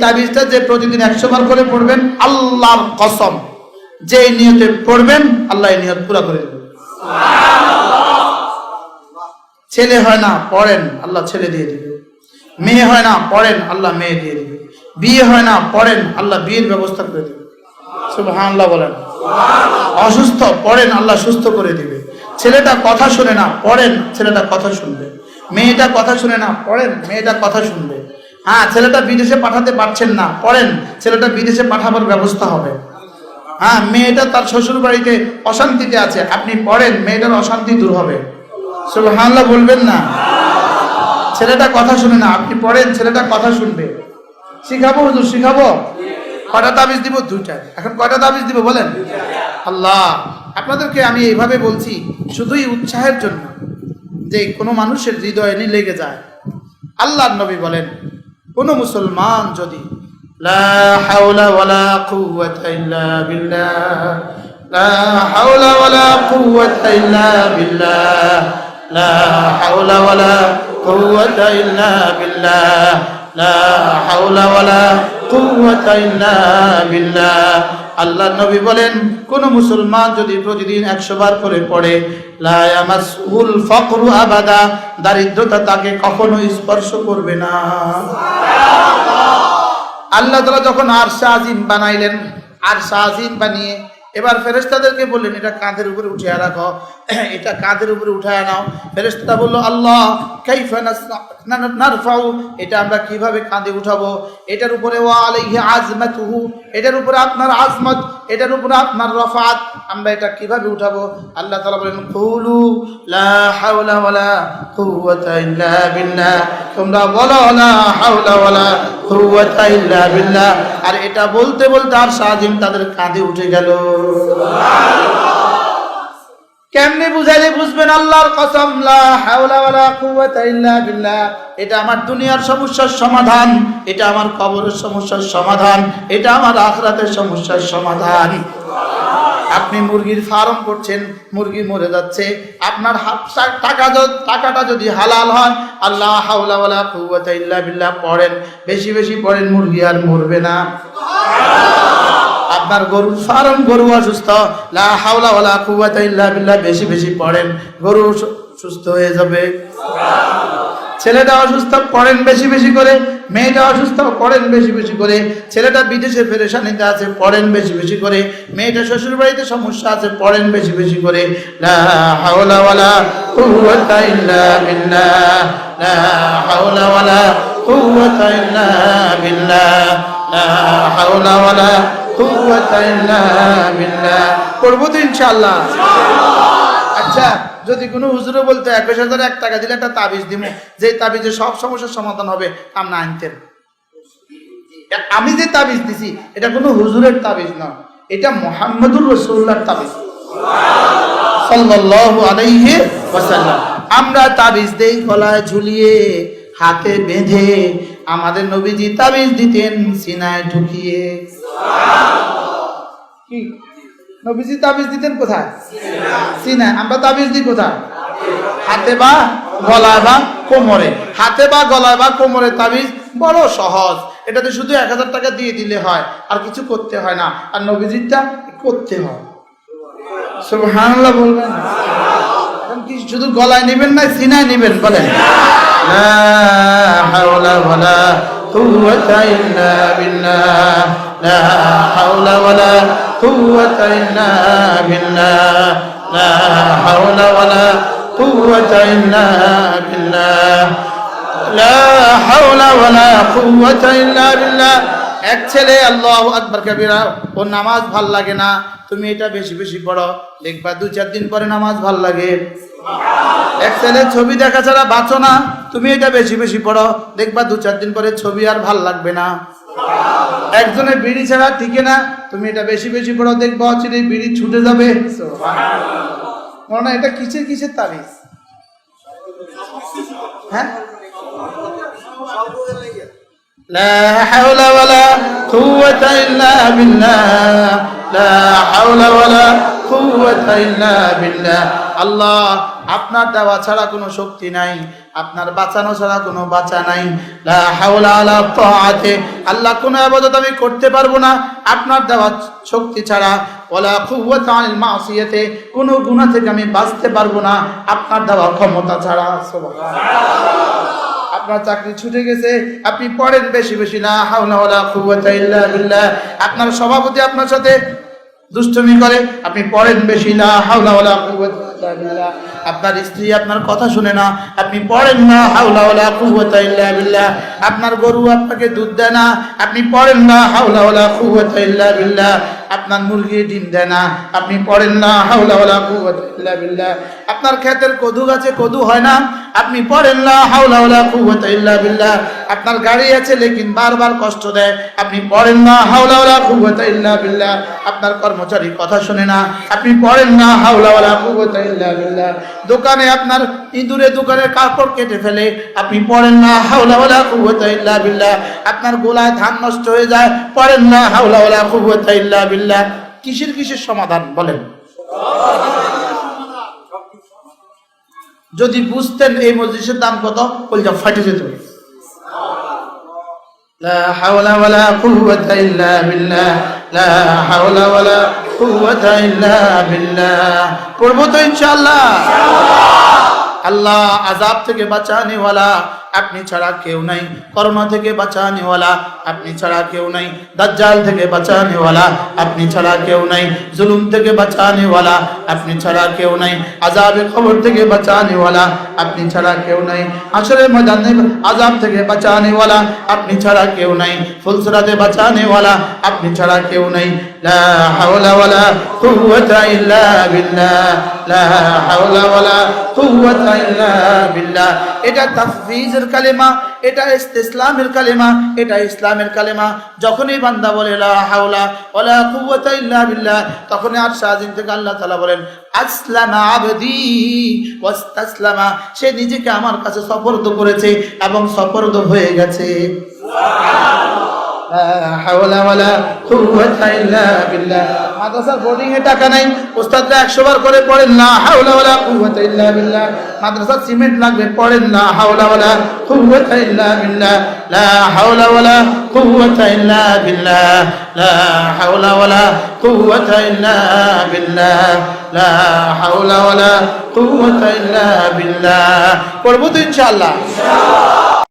তাবিজটা যে প্রতিদিন একশো বার করে পড়বেন, আল্লাহর কসম। যে নিয়তে পড়বেন, আল্লাহ নিয়ত করে ছেলে হয় না, পড়েন, আল্লাহ ছেলে দিয়ে দিবে। মেয়ে হয় না, পড়েন, আল্লাহ মেয়ে দিয়ে দিবে। বিয়ে হয় না, পড়েন, আল্লাহ বিয়ের ব্যবস্থা করে দেবে। সুবহানাল্লাহ বলেন। অসুস্থ, পড়েন, আল্লাহ সুস্থ করে দিবে। ছেলেটা কথা শুনে না, পড়েন, ছেলেটা কথা শুনবে। মেয়েটা কথা শুনে না, পড়েন, মেয়েটা কথা শুনবে। হ্যাঁ ছেলেটা বিদেশে পাঠাতে পারছেন না। পড়েন, ছেলেটা বিদেশে পাঠাবার ব্যবস্থা হবে। হ্যাঁ মেয়েটা তার শ্বশুর বাড়িতে অশান্তিতে আছে। আপনি পড়েন, মেয়েটার অশান্তি দূর হবে। সুবহানাল্লাহ বলবেন না। ছেলেটা কথা শুনে না। আপনি পড়েন, ছেলেটা কথা শুনবে। শিখাবো হুজুর, শিখাবো? কটা তাবিজ দিব? দুইটা। এখন কটা তাবিজ দিব বলেন? আল্লাহ, আপনাদেরকে আমি এইভাবে বলছি, শুধুই উৎসাহের জন্য যে কোনো মানুষের হৃদয়ে নি লেগে যায়। আল্লাহ নবী বলেন কোন মুসলমান যদি লা হাওলা ওয়ালা কুওয়াতা ইল্লা বিল্লাহ, লা হাওলা ওয়ালা কুওয়াতা ইল্লা বিল্লাহ, লা হাওলা ওয়ালা কুওয়াতা ইল্লা লা হাওলা ওয়ালা কুওয়াতা ইল্লা বিল্লাহ। আল্লাহ নবী বলেন, কোন মুসলমান যদি প্রতিদিন একশো বার করে পড়ে, লা ফকরু আবাদা, দারিদ্রতা তাকে কখনো স্পর্শ করবে না। আল্লাহ তালা যখন আরশা আজিম বানাইলেন, আরশা আজিম বানিয়ে এবার ফেরেস্তাদেরকে বললেন, এটা কাঁধের উপরে উঠিয়ে রাখো। এটা কাঁধের উপরে উঠায় নাও। ফেরেস্তা বলল, আল্লাহ না- না- নারফাউ, এটা আমরা কীভাবে কাঁধে উঠাবো? এটার উপরে ও ওয়া আলাইহি আজমাতুহু এটার উপরে আপনার আজমত, এটার উপরে আপনার রফাত, আমরা এটা কীভাবে উঠাবো? আল্লাহ তাআলা বলেন, কুলু লা বিল্লাহ। তোমরা বলো, লা হাওলা আর এটা বলতে বলতে আর সাজিম তাদের কাঁধে উঠে গেল। কেমনে বুঝাইলে বুঝবেন আল্লাহর হাওলা এটা আমার দুনিয়ার সমস্যার সমাধান, এটা আমার কবরের সমস্যার সমাধান, এটা আমার আখরাতের সমস্যার সমাধান। আপনি মুরগির ফার্ম করছেন, মুরগি মরে যাচ্ছে, আপনার টাকা টাকাটা যদি হালাল হয় আল্লাহ হাওলা ওয়ালা কুওয়াতা ইল্লা বিল্লাহ পড়েন। বেশি বেশি পড়েন, মুরগি আর মরবে না। আপনার গরুর ফার্ম গরু অসুস্থ, লা হাওলা ওয়ালা কুওয়াতা ইল্লা বিল্লাহ বেশি বেশি পড়েন। গরু সুস্থ হয়ে যাবে। ছেলেটা অসুস্থ, পড়েন বেশি বেশি করে। মেয়েটা অসুস্থ, পড়েন বেশি বেশি করে। ছেলেটা বিদেশে পেরেশানিতে আছে, পড়েন বেশি বেশি করে। মেয়েটা শ্বশুরবাড়িতে সমস্যা আছে, পড়েন বেশি বেশি করে। লা হাওলা ওয়ালা কুওয়াতা ইল্লা বিল্লাহ, লা হাওলা ওয়ালা কুওয়াতা ইল্লা বিল্লাহ, লা হাওলা ওয়ালা কুওয়াতা ইল্লা বিল্লাহ। পড়ব তো ইনশাআল্লাহ। আচ্ছা যদি কোনো হুজুরে বলতে একুশ হাজার এক টাকা দিলে একটা তাবিজ দিব যে তাবিজে সব সমস্যার সমাধান হবে আমরা আনতেন। আমি যে তাবিজ দিছি, এটা কোনো হুজুরের তাবিজ না। এটা মোহাম্মদুর রসুল্লাহর তাবিজ। সাল্লাল্লাহু আলাইহি আমরা তাবিজ দেই গলায় ঝুলিয়ে, হাতে বেঁধে, আমাদের নবীজি তাবিজ দিতেন সিনায় ঢুকিয়ে। কি? নবীজি তাবিজ দিতেন কোথায়? সিনায়। আমরা তাবিজ দিই কোথায়? হাতে বা গলায় বা কোমরে। হাতে বা গলায় বা কোমরে তাবিজ বড় সহজ। এটাতে শুধু এক হাজার টাকা দিয়ে দিলে হয়, আর কিছু করতে হয় না। আর নবীজিটা করতে হয়। সুবহানাল্লাহ বলবেন। এখন কি শুধু গলায় নেবেন না, সিনায় নেবেন, বলেন। এক ছেলে, আল্লাহ আকবর, কবিরা, ওর নামাজ ভালো লাগে না। তুমি এটা বেশি বেশি পড়ো। দেখবা দু চার দিন পরে নামাজ ভালো লাগে। এক ছবি দেখা ছাড়া বাঁচো না। তুমি এটা বেশি বেশি পড়ো। দেখবা দু চার দিন পরে ছবি আর ভালো লাগবে না। একজনের বিড়ি ছাড়া ঠিক না। তুমি এটা বেশি বেশি পড়ো। দেখবা অচিরে বিড়ি ছুটে যাবে। মনে এটা কিসের কিসের তারিখ হ্যাঁ? লা হাওলা ওয়ালা قوة إلا بالله لا حول ولا قوة إلا بالله الله আপনার দেওয়া ছাড়া কোনো শক্তি নাই আপনার বাঁচানো ছাড়া কোনো বাঁচা নাই লা হাওলা আলা তাআতে আল্লাহ কোনো আবাদত আমি করতে পারবো না আপনার দেওয়া শক্তি ছাড়া ওয়ালা কুওয়াতা আনিল মাসিয়াতে কোনো গুনাহ থেকে আমি বাঁচতে পারবো না আপনার দেওয়া ক্ষমতা ছাড়া সুবহানাল্লাহ আপনার চাকরি ছুটে গেছে, আপনি পড়েন বেশি বেশি না হাওলা বিল্লাহ। আপনার সভাপতি আপনার সাথে দুষ্টমি করে, আপনি পড়েন বেশি না হাওলা ইল্লা আপনার স্ত্রী আপনার কথা শুনে না, আপনি পড়েন না হাওলা ওয়ালা কুওয়াতা ইল্লা বিল্লাহ। আপনার গরু আপনাকে দুধ দেয় না, আপনি পড়েন না হাওলা ওয়ালা কুওয়াতা ইল্লা বিল্লাহ। আপনার মুরগি ডিম দেয় না, আপনি পড়েন না হাওলা ওয়ালা কুওয়াতা ইল্লা বিল্লাহ। আপনার ক্ষেতের কদু গাছে কদু হয় না আপনি পড়েন হাওলা ইল্লা আপনার গাড়ি আছে, লেকিন বারবার কষ্ট দেয়। আপনি পড়েন না হাওলা ওয়ালা ইল্লা আপনার কর্মচারী কথা শুনে না। আপনি পড়েন না হাওলা ওয়ালা ইল্লা দোকানে আপনার ইঁদুরে দোকানের কাপড় কেটে ফেলে। আপনি পড়েন না হাওলা ওয়ালা কুওয়াতা ইল্লা বিল্লাহ। আপনার গোলায় ধান নষ্ট হয়ে যায়। পড়েন না হাওলা ওয়ালা কুওয়াতা ইল্লা বিল্লাহ। কিসের কিসের সমাধান বলেন? যদি বুঝতেন এই মজলিসের দাম কত কলজা ফাটে যেত لا حول ولا قوة إلا بالله لا حول ولا قوة إلا بالله করবো তো ইনশাআল্লাহ আল্লাহ আজাব থেকে বাঁচানেওয়ালা আপনি ছাড়া কেউ নাই। করোনা থেকে বাঁচানেওয়ালা আপনি ছাড়া কেউ নাই। দাজ্জাল থেকে বাঁচানেওয়ালা আপনি ছাড়া কেউ নাই। জুলুম থেকে বাঁচানেওয়ালা আপনি ছাড়া কেউ নাই। আজাবের খবর থেকে বাঁচানেওয়ালা আপনি ছাড়া কেউ নাই। আসলে ময়দানে আজাব থেকে বাঁচানেওয়ালা আপনি ছাড়া কেউ নাই। ফুলসরাতে বাঁচানেওয়ালা আপনি ছাড়া কেউ নাই। লা লা এটা তাফবিজের কালেমা এটা ইসলামের কালেমা এটা ইসলামের কালেমা। যখনই বান্দা বলে লা হাওলা ওয়ালা কুওয়াতা ইল্লা বিল্লাহ তখনই আর সাজিন থেকে আল্লাহ তাআলা বলেন আসলামা আবদি ওয়াস্তাসলামা সে নিজেকে আমার কাছে সফরদ করেছে এবং সফরদ হয়ে গেছে। লা হাওলা ওয়ালা কুওয়াতা ইল্লা বিল্লাহ। মাদ্রাসার বোর্ডিং এ টাকা নাই, ওস্তাদরা 100 বার করে পড়েন না হাওলা ওয়ালা কুওয়াতা ইল্লা বিল্লাহ। মাদ্রাসার সিমেন্ট লাগবে, পড়েন না হাওলা ওয়ালা কুওয়াতা ইল্লা বিল্লাহ। লা হাওলা ওয়ালা কুওয়াতা ইল্লা বিল্লাহ। লা হাওলা ওয়ালা কুওয়াতা ইল্লা বিল্লাহ। লা হাওলা ওয়ালা কুওয়াতা ইল্লা বিল্লাহ। পড়ব তো ইনশাআল্লাহ।